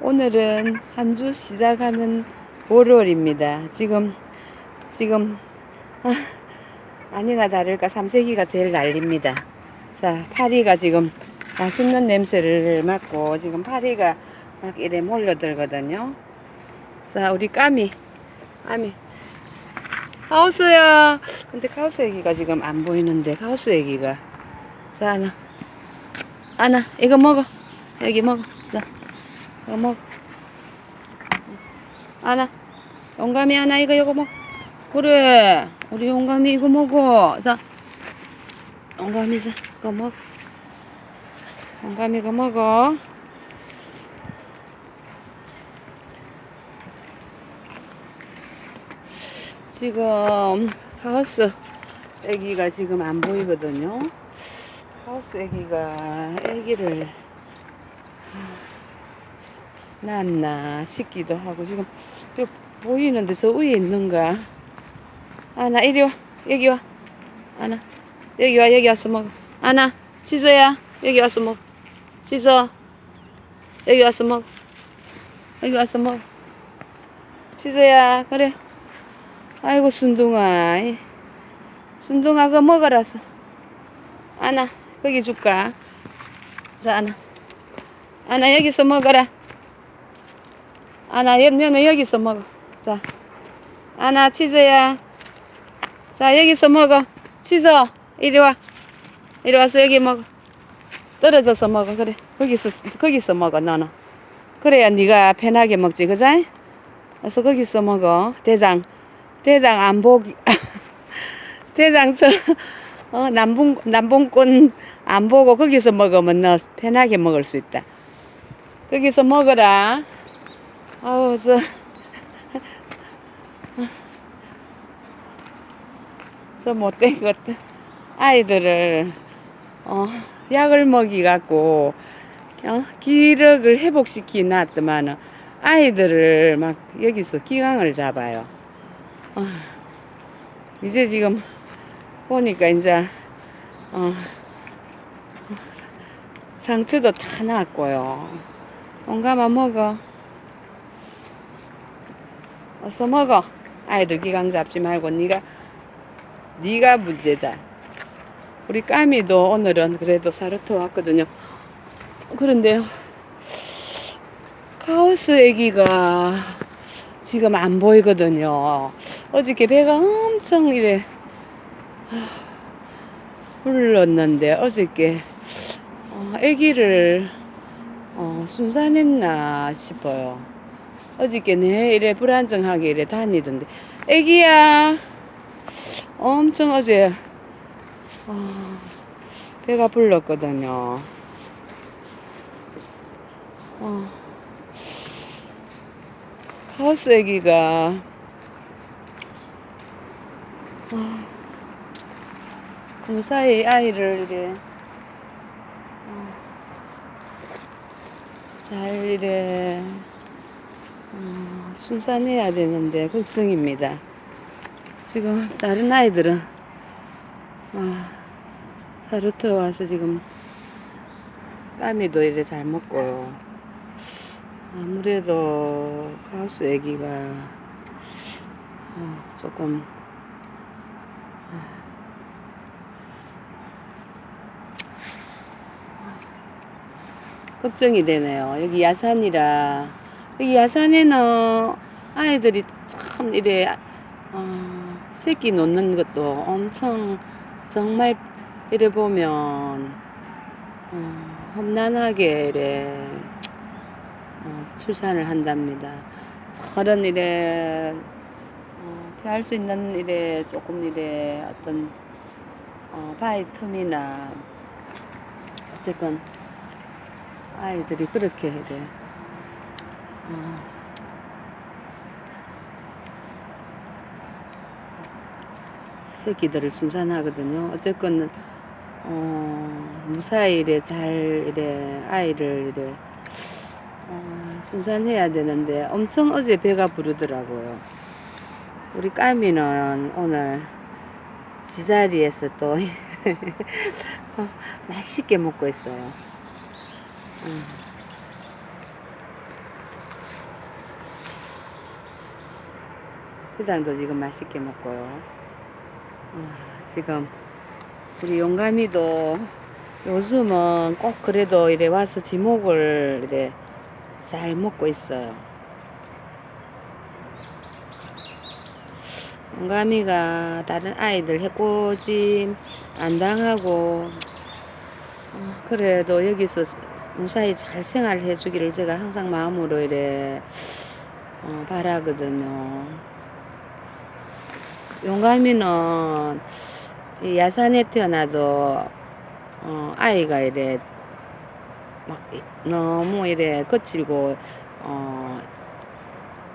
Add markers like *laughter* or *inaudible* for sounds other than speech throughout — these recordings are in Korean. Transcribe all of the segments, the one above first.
오늘은 한 주 시작하는 월요일입니다. 지금 지금 아, 아니나 다를까 삼세기가 제일 난립니다. 자, 파리가 지금 맛있는 냄새를 맡고 지금 파리가 막 이래 몰려들거든요. 자, 우리 까미, 까미. 하우스야. 근데 카우스 애기가 지금 안 보이는데 카우스 애기가. 자, 하나, 하나, 이거 먹어. 여기 먹어. 자, 이거 먹어. 하나, 용감이 하나 이거 이거 먹어. 그래, 우리 용감이 이거 먹어. 자, 용감이 자, 이거 먹어. 용감이 이거 먹어. 지금 하우스 애기가 지금 안 보이거든요. 하우스 애기가 애기를 낳았나 싶기도 하고 지금 저 보이는데 저 위에 있는가? 아나 이리 와. 여기 와. 아나 여기 와. 여기 와서 먹어. 아나 씻어야. 여기 와서 먹어. 씻어 여기 와서 먹어. 여기 와서 먹어. 씻어야 그래. 아이고 순둥아 이. 순둥아 그거 먹어라서. 아나 거기 줄까? 자 아나. 아나 여기서 먹어라 아나 여- 너는 여기서 먹어. 자. 아나 치즈야. 자 여기서 먹어. 치즈 이리 와. 이리 와서 여기 먹어. 떨어져서 먹어. 그래. 거기서 거기서 먹어 너는. 그래야 네가 편하게 먹지 그자 그래서 거기서 먹어. 대장. 대장 안 보기. *laughs* 대장 저 어, 남봉 남봉꾼 안 보고 거기서 먹으면 너 편하게 먹을 수 있다. 거기서 먹어라. 아우 저. 저 못된 것들 아이들을 어, 약을 먹이 갖고 어, 기력을 회복시키 놨더만은 아이들을 막 여기서 기강을 잡아요. 어, 이제 지금 보니까 이제 어, 상처도 다 났고요. 온가마 먹어. 어서 먹어. 아이들 기강 잡지 말고 네가 네가 문제다. 우리 까미도 오늘은 그래도 사르토 왔거든요. 그런데 카오스 애기가 지금 안 보이거든요. 어저께 배가 엄청 이래 불렀는데 어저께 어, 아기를 어, 순산했나 싶어요. 어저께 내 이래 불안정하게 이래 다니던데 아기야 엄청 어제 어, 배가 불렀거든요. 어, 카오스 아기가 어, 무사히 아이를 이래 어, 잘 이래 어, 순산해야 되는데 걱정입니다. 지금 다른 아이들은 아, 사루터 와서 지금 까미도 이래 잘 먹고요. 아무래도 가우스 애기가 어, 조금 걱정이 되네요. 여기 야산이라 야산에는 아이들이 참 이래 어, 새끼 놓는 것도 엄청 정말 이래 보면 어, 험난하게 이래 어, 출산을 한답니다. 저런 이래 어, 피할 수 있는 이래 조금 이래 어떤 어, 바위 틈이나 어쨌건 아이들이 그렇게 이래 어, 새끼들을 순산하거든요. 어쨌건 어, 무사히 이래 잘 이래 아이를 이래 어, 순산해야 되는데 엄청 어제 배가 부르더라고요. 우리 까미는 오늘 지자리에서 또 어, *laughs* 맛있게 먹고 있어요. 음. 해당도 지금 맛있게 먹고요. 아, 지금 우리 용감이도 요즘은 꼭 그래도 이래 와서 지목을 이래 잘 먹고 있어요. 용감이가 다른 아이들 해코짐 안 당하고 어, 그래도 여기서 무사히 잘 생활해 주기를 제가 항상 마음으로 이래 어, 바라거든요. 용감이는 이 야산에 태어나도 어, 아이가 이래 막 이- 너무 이래 거칠고 어,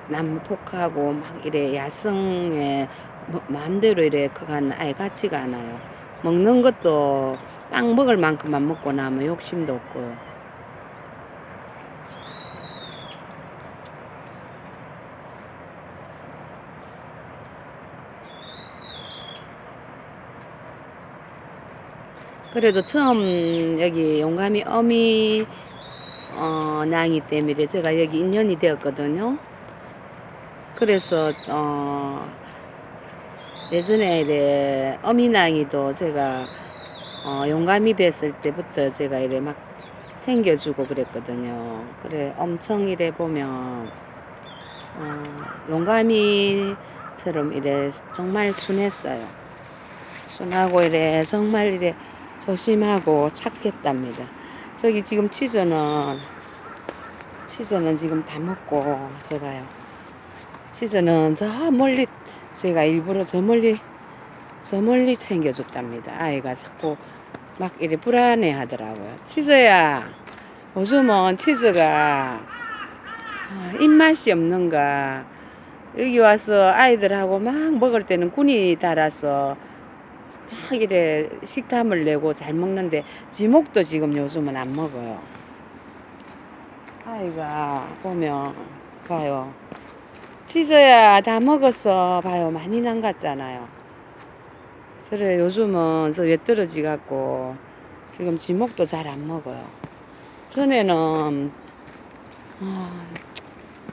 난폭하고 막 이래 야성에 뭐- 마음대로 이래 커가는 아이 같지가 않아요. 먹는 것도 빵 먹을 만큼만 먹고 나면 욕심도 없고 그래도 처음 여기 용감이 어미 어, 낭이 때문에 제가 여기 인연이 되었거든요. 그래서 어, 예전에 이래 어미 낭이도 제가 어, 용감이 뵀을 때부터 제가 이래 막 생겨주고 그랬거든요. 그래 엄청 이래 보면 어, 용감이처럼 이래 정말 순했어요. 순하고 이래 정말 이래 조심하고 착했답니다. 저기 지금 치즈는 치즈는 지금 다 먹고 제가요. 치즈는 저 멀리 제가 일부러 저 멀리 저 멀리 챙겨줬답니다. 아이가 자꾸 막 이래 불안해 하더라고요. 치즈야, 요즘은 치즈가 아, 입맛이 없는가. 여기 와서 아이들하고 막 먹을 때는 군이 달아서 막 이래 식탐을 내고 잘 먹는데 지목도 지금 요즘은 안 먹어요. 아이가 보면 봐요. 치즈야 다 먹었어. 봐요. 많이 남갔잖아요. 그래 요즘은 저왜 떨어지 갖고 지금 지목도 잘 안 먹어요. 전에는 아,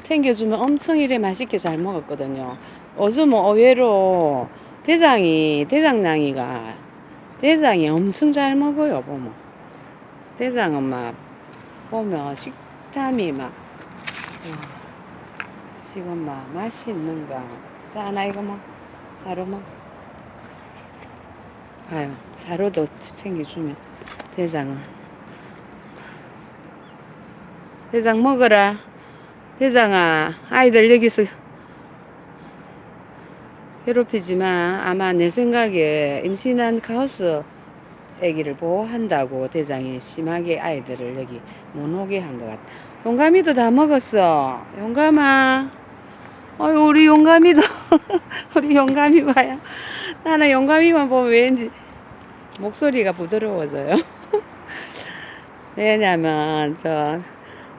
챙겨주면 엄청 이래 맛있게 잘 먹었거든요. 요즘은 의외로 대장이 대장낭이가 대장이 엄청 잘 먹어요 보면. 대장은 막 보면 식탐이 막 와, 지금 막 맛이 있는가. 싸나 이거 막 사로 막 봐요 사로도 챙겨주면 대장은. 대장 먹어라. 대장아 아이들 여기서 괴롭히지만 아마 내 생각에 임신한 가우스 아기를 보호한다고 대장이 심하게 아이들을 여기 못 오게 한 것 같아. 용감이도 다 먹었어. 용감아. 어이 우리 용감이도 *laughs* 우리 용감이 봐요. 나는 용감이만 보면 왠지 목소리가 부드러워져요. *laughs* 왜냐면 저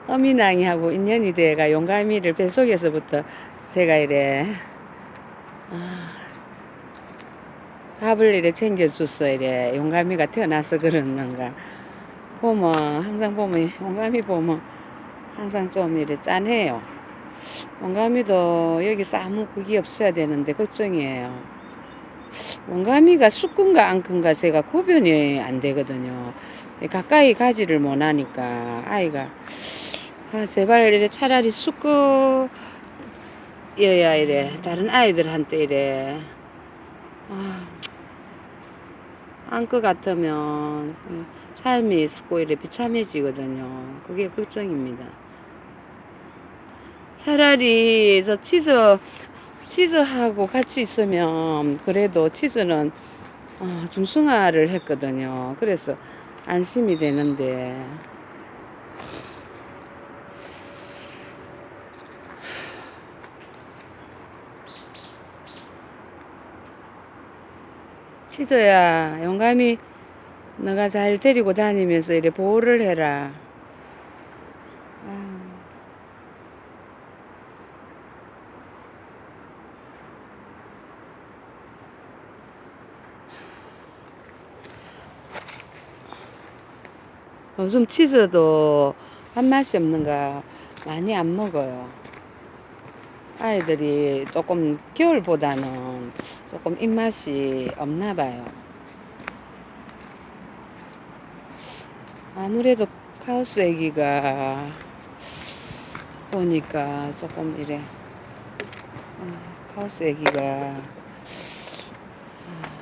어미낭이하고 인연이 돼가 용감이를 뱃속에서부터 제가 이래 아, 밥을 이래 챙겨줬어. 이래 용감이가 태어나서 그러는가. 보면 항상 보면 용감이 보면 항상 좀 이래 짠해요. 용감이도 여기서 아무 그게 없어야 되는데 걱정이에요. 용감이가 수끈가 안 큰가 제가 구별이 안 되거든요. 가까이 가지를 못하니까 아이가 아, 제발 이래 차라리 수끄 여야 이래 다른 아이들한테 이래 아, 안것 같으면 삶이 자꾸 이래 비참해지거든요. 그게 걱정입니다. 차라리 저 치즈 치즈하고 같이 있으면 그래도 치즈는 어, 중승화를 했거든요. 그래서 안심이 되는데 치즈야, 용감히 너가 잘 데리고 다니면서 이래 보호를 해라. 아유. 요즘 치즈도 한 맛이 없는가 많이 안 먹어요. 아이들이 조금 겨울보다는 조금 입맛이 없나 봐요. 아무래도 카우스 애기가 보니까 조금 이래 어, 카우스 애기가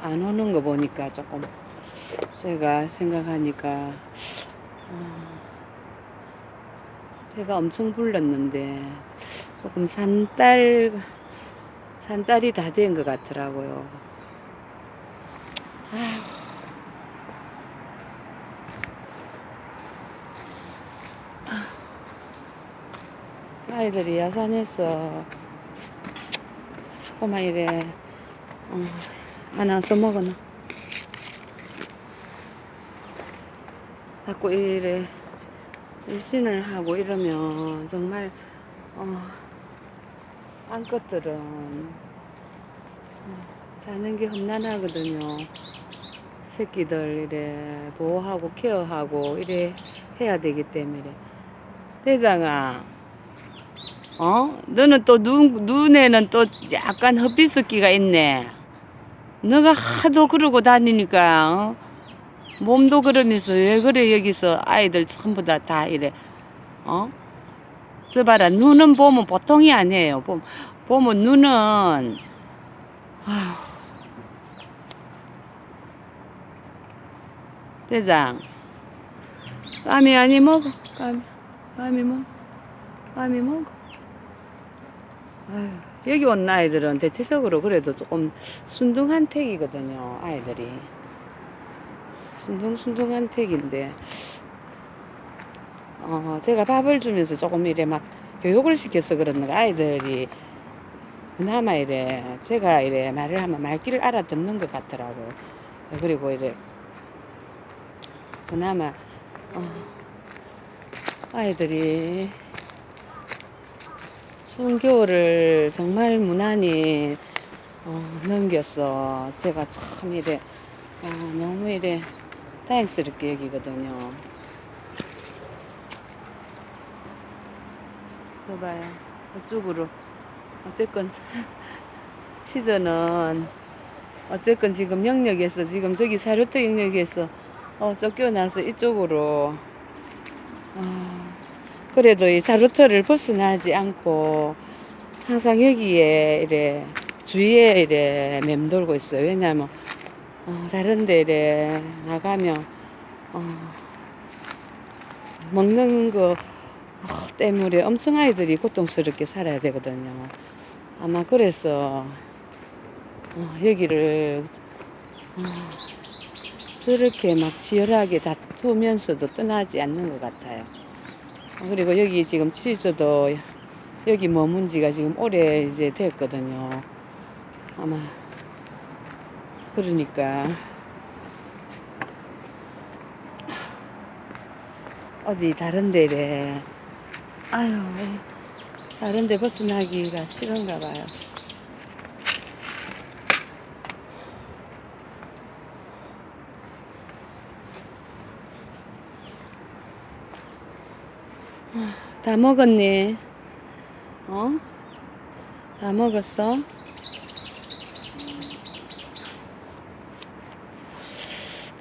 안 오는 거 보니까 조금 제가 생각하니까 어, 배가 엄청 불렀는데 조금 산딸 산딸이 다 된 것 같더라고요. 아휴. 아이들이 야산에서 자꾸만 이래 어, 하나 써먹어놔 자꾸 이래 일신을 하고 이러면 정말 어, 암컷들은 어, 사는 게 험난하거든요 새끼들 이래 보호하고 케어하고 이래 해야 되기 때문에 대장아 어? 너는 또 눈, 눈에는 또 약간 헛비스기가 있네. 너가 하도 그러고 다니니까, 어? 몸도 그러면서 왜 그래, 여기서 아이들 전부 다, 다 이래. 어? 저 봐라, 눈은 보면 보통이 아니에요. 보, 보면 눈은, 아휴. 대장, 까미 아니 먹어. 까미, 까미 먹어. 까미 먹어. 아유, 여기 온 아이들은 대체적으로 그래도 조금 순둥한 택이거든요, 아이들이. 순둥순둥한 택인데, 어, 제가 밥을 주면서 조금 이래 막 교육을 시켜서 그런가 아이들이 그나마 이래 제가 이래 말을 하면 말귀를 알아듣는 것 같더라고요. 그리고 이래 그나마 어, 아이들이 추운 겨울을 정말 무난히 어, 넘겼어. 제가 참 이래 어, 너무 이래 다행스럽게 여기거든요. 써봐요. 이쪽으로 어쨌건 *laughs* 치저는 어쨌건 지금 영역에서 지금 저기 사료터 영역에서 어, 쫓겨나서 이쪽으로 어, 그래도 이 자루터를 벗어나지 않고 항상 여기에 이래 주위에 이래 맴돌고 있어요. 왜냐면 어, 다른 데 이래 나가면 어, 먹는 거 어, 때문에 엄청 아이들이 고통스럽게 살아야 되거든요. 아마 그래서 어, 여기를 어, 저렇게 막 치열하게 다투면서도 떠나지 않는 것 같아요. 그리고 여기 지금 치즈도 여기 머문 지가 지금 오래 이제 됐거든요. 아마 그러니까 어디 다른 데래 아유 다른 데 벗어나기가 싫은가 봐요. 다 먹었니? 어? 다 먹었어?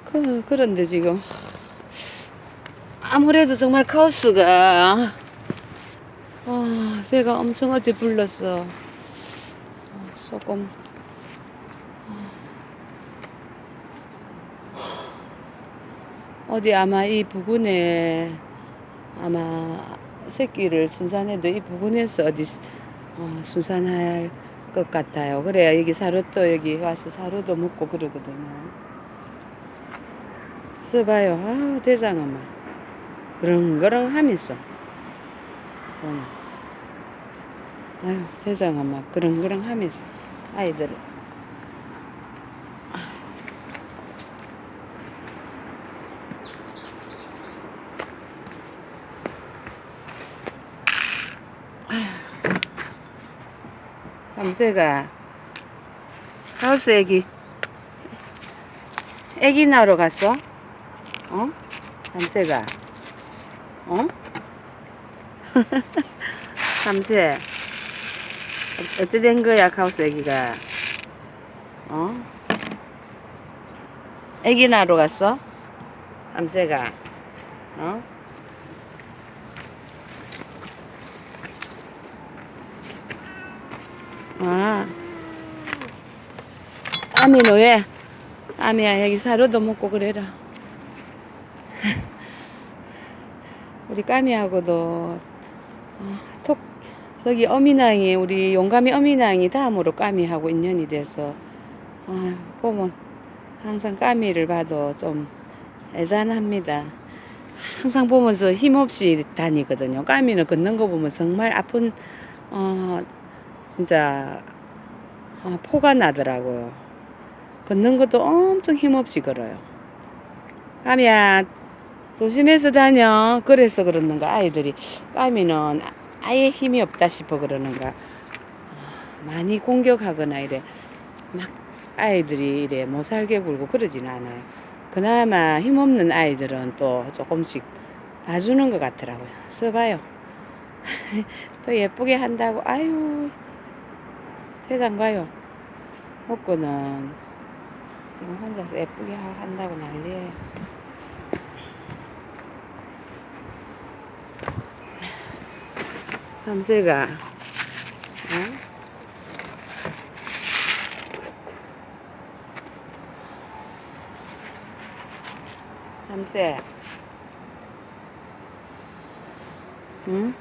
그, 그런데 지금 아무래도 정말 카오스가 아, 배가 엄청 어제 불렀어. 어, 조금 어디 아마 이 부근에 아마 새끼를 순산해도 이 부근에서 어디 어, 순산할 것 같아요. 그래야 여기 사료도 여기 와서 사료도 먹고 그러거든요. 써봐요. 아 대장 엄마 그렁그렁 하면서 어. 아유 대장엄마 그렁그렁 하면서 아이들 밤새가 하우스 애기 애기 낳으러 갔어? 어? 밤새가 어? *laughs* 밤새 어떻게 된 거야, 카우스 애기가? 어? 애기 낳으러 갔어? 암새가. 어? 아. 아미는 왜? 아미야, 여기 사료도 먹고 그래라. *laughs* 우리 까미하고도 어, 톡 저기 어미낭이 우리 용감이 어미낭이 다음으로 까미하고 인연이 돼서 아, 보면 항상 까미를 봐도 좀 애잔합니다. 항상 보면서 힘없이 다니거든요. 까미는 걷는 거 보면 정말 아픈 어 진짜 어, 포가 나더라고요. 걷는 것도 엄청 힘없이 걸어요. 까미야 조심해서 다녀. 그래서 그러는가 아이들이 까미는 아예 힘이 없다 싶어 그러는가 어, 많이 공격하거나 이래 막 아이들이 이래 못 살게 굴고 그러진 않아요. 그나마 힘없는 아이들은 또 조금씩 봐주는 것 같더라고요. 써봐요. *laughs* 또 예쁘게 한다고 아유 세상 봐요. 먹고는 지금 혼자서 예쁘게 하- 한다고 난리예요. 밤새가 어? 밤새 응?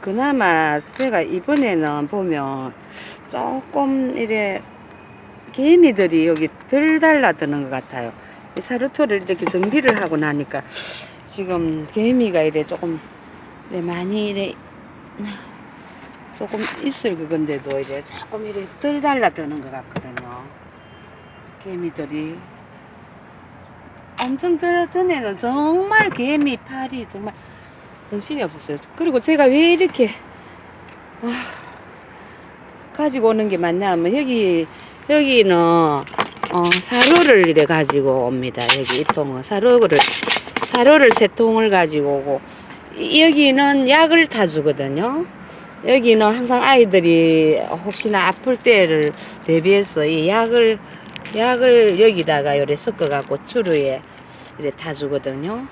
그나마 제가 이번에는 보면 조금 이래 개미들이 여기 덜 달라드는 것 같아요. 이 사료토를 이렇게 정비를 하고 나니까 지금 개미가 이래 조금 이래 많이 이래 조금 있을 그건데도 이래 조금 이래 덜 달라드는 것 같거든요. 개미들이 엄청 전- 전에는 정말 개미 팔이 정말 정신이 없었어요. 그리고 제가 왜 이렇게 아, 가지고 오는 게 맞나 하면 여기 여기는 어, 사료를 이래 가지고 옵니다. 여기 이 통은 사료를 사료를 세 통을 가지고 오고 이- 여기는 약을 타 주거든요. 여기는 항상 아이들이 혹시나 아플 때를 대비해서 이 약을 약을 여기다가 요래 섞어 갖고 추루에 이래 타 주거든요.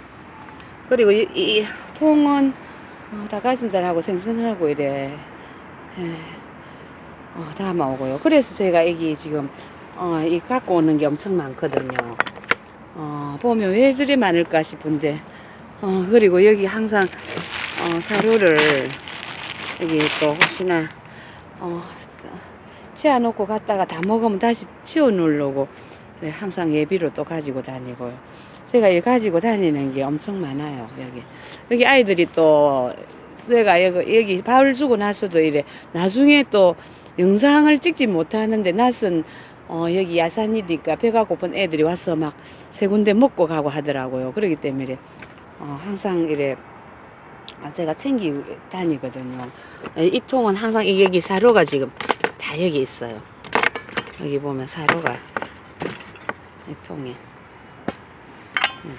그리고 이, 이 통은 어, 닭가슴살하고 생선하고 이래 에, 어, 담아오고요. 그래서 제가 여기 지금 어, 이 갖고 오는 게 엄청 많거든요. 어, 보면 왜 저리 많을까 싶은데 어, 그리고 여기 항상 어, 사료를 여기 또 혹시나 어, 치워놓고 갔다가 다 먹으면 다시 치워 놓으려고 네, 항상 예비로 또 가지고 다니고요. 제가 이 가지고 다니는 게 엄청 많아요. 여기 여기 아이들이 또 제가 여기, 여기 밥을 주고 나서도 이래 나중에 또 영상을 찍지 못하는데 낯은 어, 여기 야산이니까 배가 고픈 애들이 와서 막 세 군데 먹고 가고 하더라고요. 그러기 때문에 어, 항상 이래 아, 제가 챙기고 다니거든요. 이 통은 항상 이 여기 사료가 지금 다 여기 있어요. 여기 보면 사료가 이 통에 음.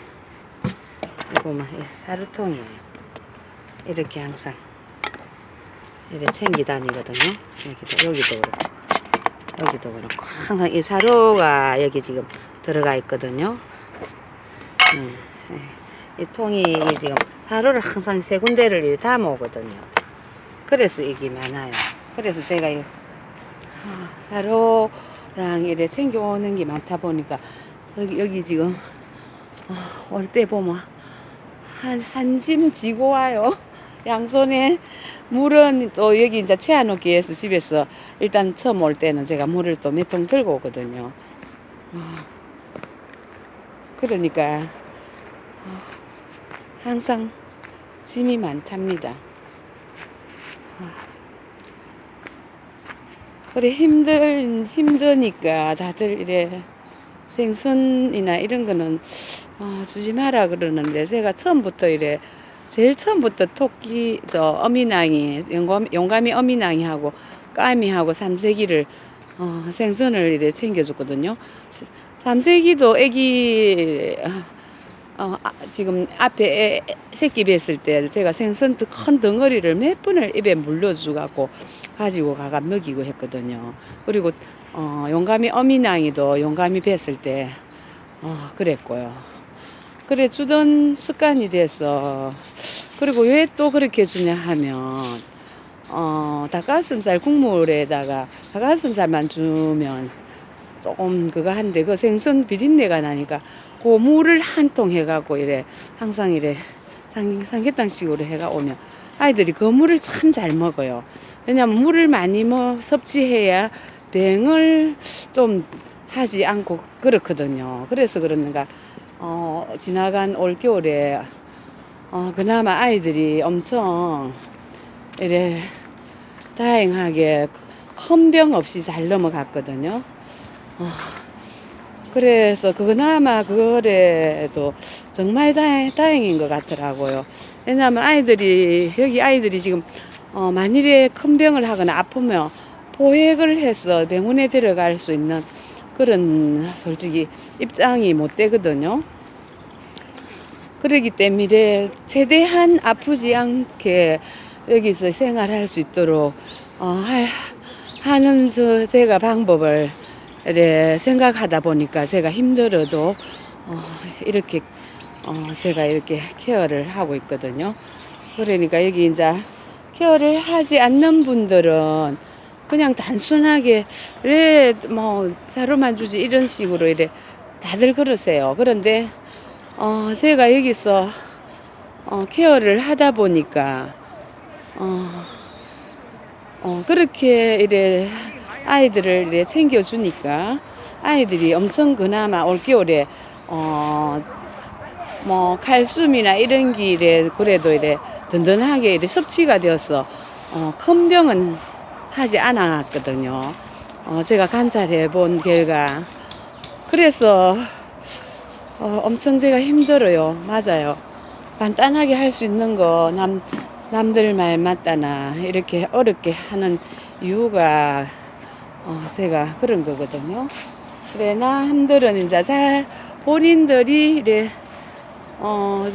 여기 보면 이 사료통이에요. 이렇게 항상 이렇게 챙기 다니거든요. 여기도 여기도 그렇고 여기도 그렇고 항상 이 사료가 여기 지금 들어가 있거든요. 음, 예. 이 통이 지금 사료를 항상 세 군데를 모으거든요. 그래서 이게 많아요. 그래서 제가 이 아, 사료랑 이래 챙겨오는 게 많다 보니까 여기, 지금 어, 올때 보면 한, 한 짐 지고 와요. 양손에 물은 또 여기 이제 채워놓기 위해서 집에서 일단 처음 올 때는 제가 물을 또 몇 통 들고 오거든요. 아, 그러니까 아, 항상 짐이 많답니다. 아, 그래 힘들 힘드니까 다들 이래 생선이나 이런 거는 아, 주지 마라 그러는데 제가 처음부터 이래 제일 처음부터 토끼 저 어미낭이 용감, 용감이 어미낭이하고 까미하고 삼세기를 어, 생선을 이래 챙겨줬거든요. 삼세기도 애기 어, 아, 지금 앞에 애, 새끼 뵀을 때 제가 생선 더큰 덩어리를 몇 번을 입에 물려주갖고 가지고 가가 먹이고 했거든요. 그리고 어, 용감이 어미낭이도 용감이 뵀을 때 어, 그랬고요. 그래 주던 습관이 돼서 그리고 왜 또 그렇게 주냐 하면 어, 닭가슴살 국물에다가 닭가슴살만 주면 조금 그거 한데 그 생선 비린내가 나니까 그 물을 한 통 해갖고 이래 항상 이래 삼- 삼계탕식으로 해가 오면 아이들이 그 물을 참 잘 먹어요. 왜냐면 물을 많이 뭐 섭취해야 병을 좀 하지 않고 그렇거든요. 그래서 그러는가 어, 지나간 올 겨울에 어, 그나마 아이들이 엄청 이래 다행하게 큰 병 없이 잘 넘어갔거든요. 어, 그래서 그나마 그래도 정말 다행, 다행인 것 같더라고요. 왜냐하면 아이들이 여기 아이들이 지금 어, 만일에 큰 병을 하거나 아프면 포획을 해서 병원에 데려갈 수 있는 그런 솔직히 입장이 못 되거든요. 그러기 때문에 최대한 아프지 않게 여기서 생활할 수 있도록 어, 할, 하는 저 제가 방법을 이래 생각하다 보니까 제가 힘들어도 어, 이렇게 어, 제가 이렇게 케어를 하고 있거든요. 그러니까 여기 이제 케어를 하지 않는 분들은 그냥 단순하게 왜 뭐 사료만 주지 이런 식으로 이래 다들 그러세요. 그런데 어, 제가 여기서 어, 케어를 하다 보니까 어, 어, 그렇게 이래 아이들을 이래 챙겨주니까 아이들이 엄청 그나마 올겨울에 어, 뭐 칼슘이나 이런 길에 그래도 이래 든든하게 이래 섭취가 되어서 어, 큰 병은 하지 않았거든요. 어, 제가 관찰해 본 결과 그래서 어, 엄청 제가 힘들어요. 맞아요. 간단하게 할 수 있는 거 남, 남들 말 맞다나 이렇게 어렵게 하는 이유가 어, 제가 그런 거거든요. 그래, 남들은 이제 잘 본인들이 이래, 어,